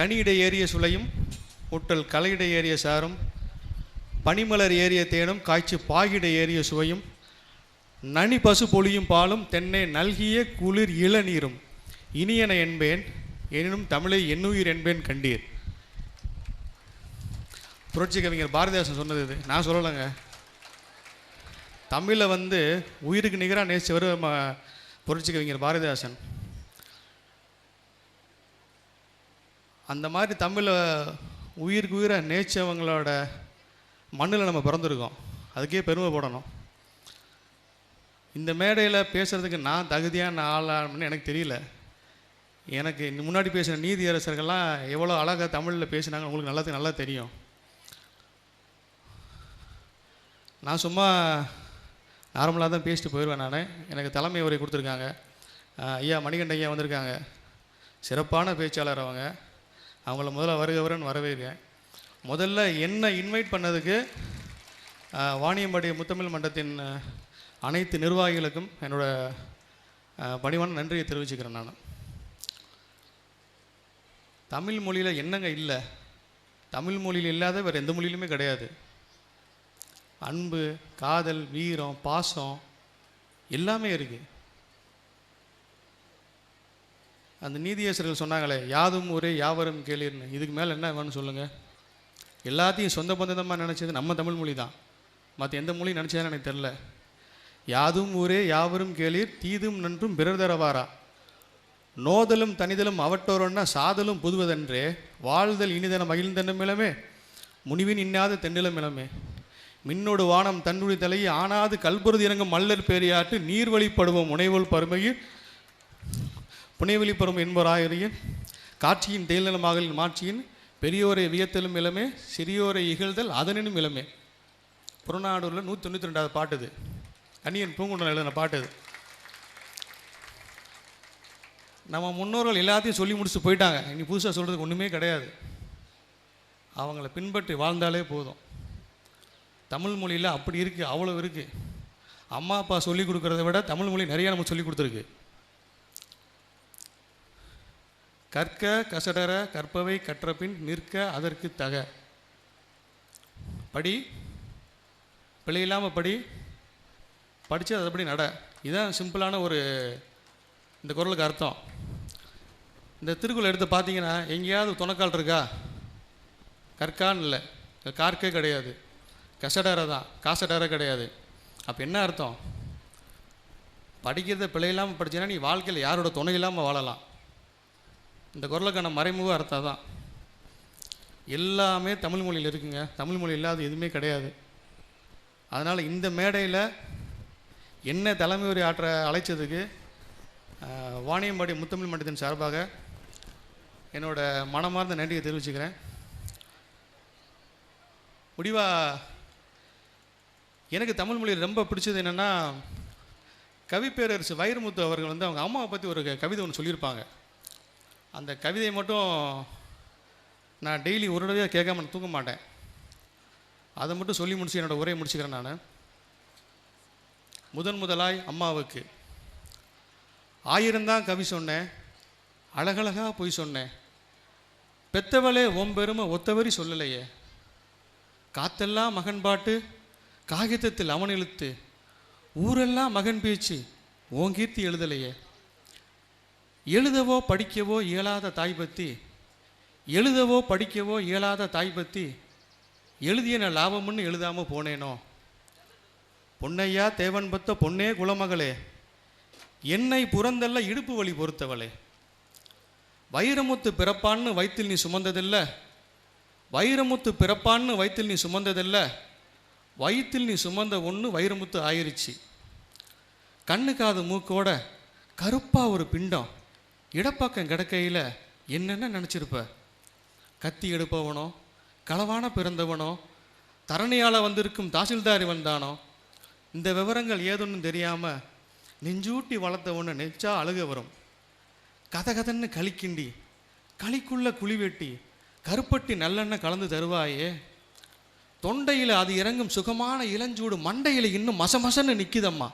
கனியிட ஏறிய சுளையும் ஒட்டல் கலையிட ஏறிய சாரும் பனிமலர் ஏறிய தேனும் காய்ச்சி பாகிட ஏறிய சுவையும் நனி பசு பொழியும் பாலும் தென்னை நல்கிய குளிர் இளநீரும் இனியன என்பேன் எனினும் தமிழை எண்ணுயிர் என்பேன் கண்டீர். புரட்சி கவிஞர் பாரதிதாசன் சொன்னது இது. நான் சொல்லலைங்க. தமிழை வந்து உயிருக்கு நிகராக நேசிச்சவர் புரட்சி கவிஞர் பாரதிதாசன். அந்த மாதிரி தமிழை உயிருக்கு உயிரை நேச்சவங்களோட மண்ணில் நம்ம பிறந்திருக்கோம். அதுக்கே பெருமைப்படணும் இந்த மேடையில் பேசுகிறதுக்கு நான் தகுதியான ஆளான்னு எனக்கு தெரியல. எனக்கு முன்னாடி பேசின நீதியரசர்கள்லாம் எவ்வளோ அழகாக தமிழில் பேசினாங்க உங்களுக்கு நல்லா நல்லா தெரியும். நான் சும்மா நார்மலாக தான் பேசிட்டு போயிடுவேன் நான். எனக்கு தலைமை உரை கொடுத்துருக்காங்க. ஐயா மணிகண்ட ஐயா வந்திருக்காங்க. சிறப்பான பேச்சாளர் அவங்க. அவங்கள முதல்ல வருகவரன் வரவேற்கிறேன். முதல்ல என்ன இன்வைட் பண்ணதுக்கு வாணியம்பாடி முத்தமிழ் மன்றத்தின் அனைத்து நிர்வாகிகளுக்கும் என்னோட பணிவான நன்றியை தெரிவிச்சுக்கிறேன் நான். தமிழ் மொழியில் என்னங்க இல்லை? தமிழ் மொழியில் இல்லாத வேறு எந்த மொழியிலுமே கிடையாது. அன்பு காதல் வீரம் பாசம் எல்லாமே இருக்குது அந்த நீதியேசர்கள் சொன்னாங்களே யாதும் ஊரே யாவரும் கேளீர்னு. இதுக்கு மேலே என்ன வேணும்னு சொல்லுங்கள் எல்லாத்தையும் சொந்த பந்தமாக நினச்சது நம்ம தமிழ் மொழி தான். மற்ற எந்த மொழி நினச்சதுன்னு எனக்கு தெரில யாதும் ஊரே யாவரும் கேளீர் தீதும் நன்றும் பிறர் தரவாரா நோதலும் தனிதலும் அவட்டோரோன்னா சாதலும் புதுவதென்றே வாழ்தல் இனிதன மகிழ்ந்தன இளமே முனிவின் இன்னாத தென்னிலம் இளமே மின்னோடு வானம் தன்னுடைய தலையை ஆனாது கல்புறுதி இறங்கும் மல்லர் பேரியாட்டு நீர் வழிப்படுவோம் முனைவோல் பருமையில் புனைவெளி பரும் காட்சியின் தேல்நலமாகலின் மாட்சியின் பெரியோரை வியத்தலும் இளமே சிறியோரை இகழ்தல் அதனினும் இளமே புறநாடூரில் நூற்றி தொண்ணூற்றி ரெண்டாவது பாட்டு இது. அந்நியன் எழுதின பாட்டு இது. நம்ம முன்னோர்கள் எல்லாத்தையும் சொல்லி முடிச்சு போயிட்டாங்க. இனி புதுசாக சொல்கிறதுக்கு ஒன்றுமே கிடையாது. அவங்கள பின்பற்றி வாழ்ந்தாலே போதும். தமிழ் மொழியில் அப்படி இருக்குது அவ்வளோ இருக்குது அம்மா அப்பா சொல்லி கொடுக்குறத விட தமிழ் மொழி நிறையா நமக்கு சொல்லி கொடுத்துருக்கு. கற்க கசடர கற்பவை கற்றபின் நிற்க அதற்கு தக. படி. பிழை இல்லாமல் படி. படித்து அதப்படி நட. இதுதான் சிம்பிளான ஒரு இந்த குரலுக்கு அர்த்தம். இந்த திருக்குறள் எடுத்து பார்த்தீங்கன்னா எங்கேயாவது துணக்கால் இருக்கா? கற்கான்னு இல்லை. கார்க்கே கிடையாது. கசடரை தான். காசடரை கிடையாது. அப்போ என்ன அர்த்தம்? படிக்கிறத பிழை இல்லாமல் படித்தீங்கன்னா நீ வாழ்க்கையில் யாரோட துணை இல்லாமல் வாழலாம்? இந்த குரலுக்கான மறைமுக அர்த்தம் தான் எல்லாமே தமிழ் மொழியில் இருக்குங்க. தமிழ் மொழி இல்லாத எதுவுமே கிடையாது. அதனால் இந்த மேடையில் என்ன தலைமை உரை ஆற்ற அழைச்சதுக்கு வாணியம்பாடி முத்தமிழ் மன்றத்தின் சார்பாக என்னோட மனமார்ந்த நன்றியை தெரிவிச்சுக்கிறேன். முடிவா எனக்கு தமிழ் ரொம்ப பிடிச்சது என்னென்னா கவிப்பேரரசு வைரமுத்து அவர்கள் வந்து அவங்க அம்மாவை பற்றி ஒரு கவிதை ஒன்று சொல்லியிருப்பாங்க. அந்த கவிதையை மட்டும் நான் டெய்லி ஒரு தடவையாக கேட்காம தூங்க மாட்டேன். அதை மட்டும் சொல்லி முடிச்சு என்னோட உரையை முடிச்சுக்கிறேன் நான். முதன் முதலாய் அம்மாவுக்கு. ஆயிரம்தான் கவி சொன்னேன் அழகழகா பொய் சொன்னேன். பெத்தவளே உன் பெருமை ஒத்தவரி சொல்லலையே. காத்தெல்லாம் மகன் பாட்டு காகிதத்தில் அவன் எழுத்து. ஊரெல்லாம் மகன் பேச்சு ஓங்கீர்த்தி எழுதலையே. எழுதவோ படிக்கவோ இயலாத தாய் பற்றி எழுதவோ படிக்கவோ இயலாத தாய் பற்றி எழுதிய நான் லாபம்னு எழுதாமல் போனேனோ? பொன்னையா தேவன் பத்த பொன்னே குலமகளே என்னை புறந்தல்ல இடுப்பு வழி பொறுத்தவளே. வைரமுத்து பிறப்பான்னு வயிற்றில் நீ சுமந்ததில்ல வைரமுத்து பிறப்பான்னு வயிற்றில் நீ சுமந்ததில்ல வயிற்றில் நீ சுமந்த ஒன்று வைரமுத்து ஆயிடுச்சு கண்ணு காது மூக்கோட கருப்பாக ஒரு பிண்டம். இடப்பக்கம் கிடக்கையில் என்னென்ன நினச்சிருப்ப? கத்தி எடுப்பவனோ களவான பிறந்தவனோ தரணியால் வந்திருக்கும் தாசில்தார் வந்தானோ இந்த விவரங்கள் ஏதொன்னு தெரியாமல் நெஞ்சூட்டி வளர்த்தவொன்னு நெச்சா அழுக வரும். கதகதன்னு களிக்கிண்டி களிக்குள்ள குழி வெட்டி கருப்பட்டி நல்லெண்ணெய் கலந்து தருவாயே. தொண்டையில் அது இறங்கும் சுகமான இளஞ்சூடு மண்டையில் இன்னும் மசமசன்னு நிற்கிதம்மா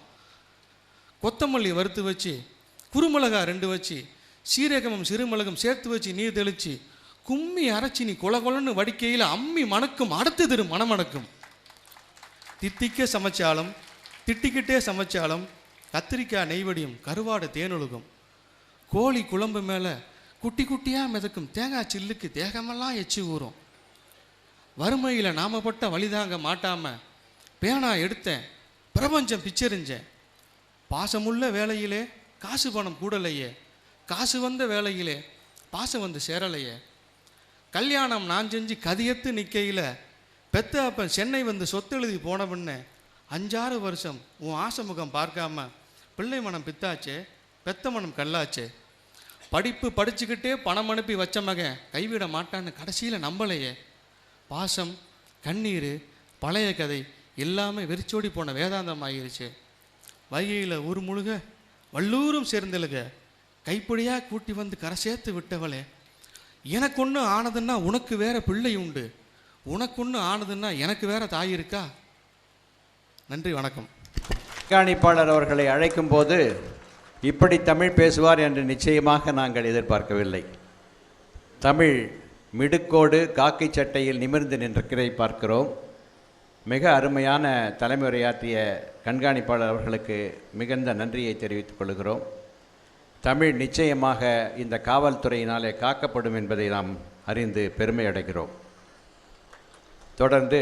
கொத்தமல்லி வறுத்து வச்சு குறுமிளகா ரெண்டு வச்சு சீரகமும் சிறுமிளகும் சேர்த்து வச்சு நீர் தெளித்து கும்மி அரைச்சி நீ கொல கொலன்னு வடிக்கையில் அம்மி மணக்கும் அடுத்து திரு மணமணக்கும். தித்திக்க சமைச்சாலும் திட்டிக்கிட்டே சமைச்சாலும் கத்திரிக்காய் நெய்வடியும் கருவாடு தேனொழுகும். கோழி குழம்பு மேலே குட்டி குட்டியாக மிதக்கும் தேங்காய் சில்லுக்கு தேகமெல்லாம் எச்சி ஊறும். வறுமையில் நாம பட்ட வழிதாங்க மாட்டாமல் பேனா எடுத்தேன் பிரபஞ்சம் பிச்சரிஞ்சேன். பாசமுள்ள வேலையிலே காசு பணம் கூடலையே காசு வந்த வேலையிலே பாசம் வந்து சேரலையே. கல்யாணம் நான் செஞ்சு கதியத்து நிற்கையில் பெத்த அப்பன் சென்னை வந்து சொத்தெழுதி போன பின்ன அஞ்சாறு வருஷம் உன் ஆசை முகம் பார்க்காம பிள்ளை மனம் பித்தாச்சே பெத்த மனம் கல்லாச்சே. படிப்பு படிச்சுக்கிட்டே பணம் அனுப்பி வச்ச மகன் கைவிட மாட்டான்னு கடைசியில் நம்பலையே. பாசம் கண்ணீர் பழைய கதை எல்லாமே வெறிச்சோடி போன வேதாந்தம் ஆகிருச்சு வைகையில் ஊர் முழுக வல்லூரும் சேர்ந்தெழுக. கைப்பிடியாக கூட்டி வந்து கரை சேர்த்து விட்டவளே எனக்கு ஒன்று ஆனதுன்னா உனக்கு வேற பிள்ளை உண்டு. உனக்கு ஒன்று ஆனதுன்னா எனக்கு வேற தாய் இருக்கா? நன்றி வணக்கம். கண்காணிப்பாளர் அவர்களை அழைக்கும் போது இப்படி தமிழ் பேசுவார் என்று நிச்சயமாக நாங்கள் எதிர்பார்க்கவில்லை. தமிழ் மிடுக்கோடு காக்கை சட்டையில் நிமிர்ந்து நின்றதை பார்க்கிறோம். மிக அருமையான தலைமுறையாற்றிய கண்காணிப்பாளர் அவர்களுக்கு மிகுந்த நன்றியை தெரிவித்துக் கொள்கிறோம். தமிழ் நிச்சயமாக இந்த காவல்துறையினாலே காக்கப்படும் என்பதை நாம் அறிந்து பெருமை அடைகிறோம் தொடர்ந்து